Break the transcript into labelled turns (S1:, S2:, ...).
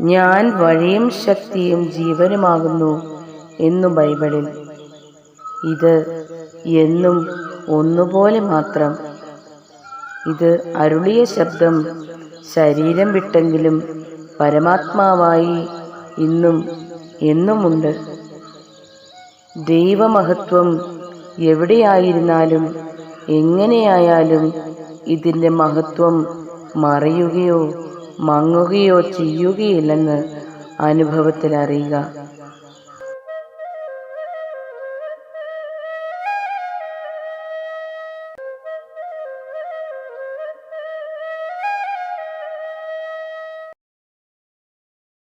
S1: ഞാൻ വഴിയും ശക്തിയും ജീവനുമാകുന്നു എന്നു ബൈബിളിൽ. ഇത് എന്നും ഒന്നുപോലെ മാത്രം. ഇത് അരുളിയ ശബ്ദം ശരീരം വിട്ടെങ്കിലും പരമാത്മാവായി ഇന്നും എന്നുമുണ്ട്. ദൈവമഹത്വം എവിടെയായിരുന്നാലും എങ്ങനെയായാലും ഇതിന്റെ മഹത്വം മറയുകയോ മങ്ങുകയോ ചെയ്യുകയില്ലെന്ന് അനുഭവത്തിൽ അറിയുക